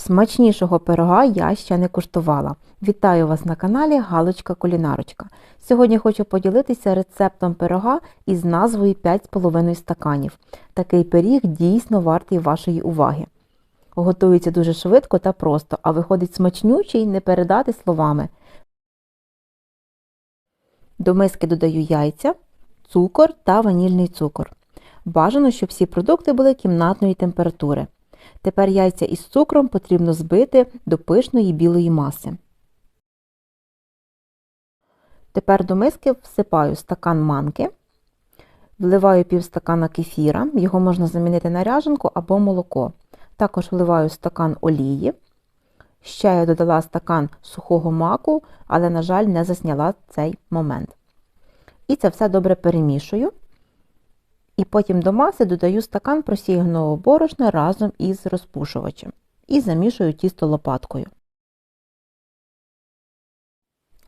Смачнішого пирога я ще не куштувала. Вітаю вас на каналі Галочка Кулінарочка. Сьогодні хочу поділитися рецептом пирога із назвою 5,5 стаканів. Такий пиріг дійсно вартий вашої уваги. Готується дуже швидко та просто, а виходить смачнючий не передати словами. До миски додаю яйця, цукор та ванільний цукор. Бажано, щоб всі продукти були кімнатної температури. Тепер яйця із цукром потрібно збити до пишної білої маси. Тепер до миски всипаю стакан манки, вливаю пів стакана кефіра, його можна замінити на ряженку або молоко. Також вливаю стакан олії. Ще я додала стакан сухого маку, але, на жаль, не засняла цей момент. І це все добре перемішую. І потім до маси додаю стакан просіяного борошна разом із розпушувачем і замішую тісто лопаткою.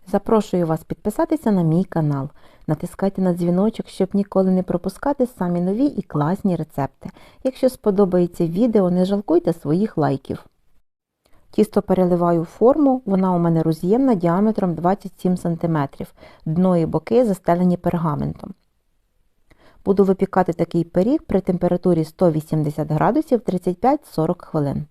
Запрошую вас підписатися на мій канал. Натискайте на дзвіночок, щоб ніколи не пропускати самі нові і класні рецепти. Якщо сподобається відео, не жалкуйте своїх лайків. Тісто переливаю в форму, вона у мене роз'ємна діаметром 27 см, дно і боки застелені пергаментом. Буду випікати такий пиріг при температурі 180 градусів 35-40 хвилин.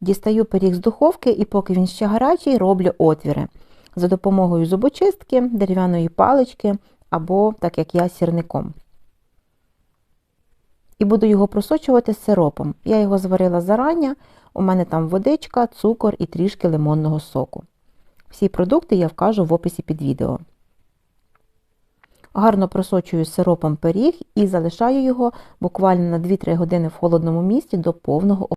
Дістаю пиріг з духовки і поки він ще гарячий, роблю отвіри за допомогою зубочистки, дерев'яної палички або, так як я, сірником. І буду його просочувати сиропом. Я його зварила зарання, у мене там водичка, цукор і трішки лимонного соку. Всі продукти я вкажу в описі під відео. Гарно просочую сиропом пиріг і залишаю його буквально на 2-3 години в холодному місці до повного.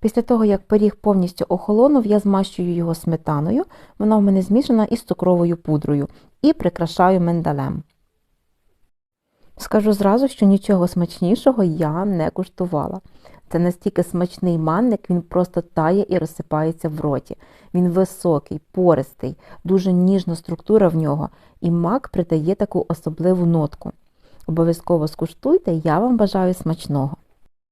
Після того, як пиріг повністю охолонув, я змащую його сметаною, вона в мене змішана із цукровою пудрою, і прикрашаю миндалем. Скажу зразу, що нічого смачнішого я не куштувала. Це настільки смачний манник, він просто тає і розсипається в роті. Він високий, пористий, дуже ніжна структура в нього, і мак придає таку особливу нотку. Обов'язково скуштуйте, я вам бажаю смачного.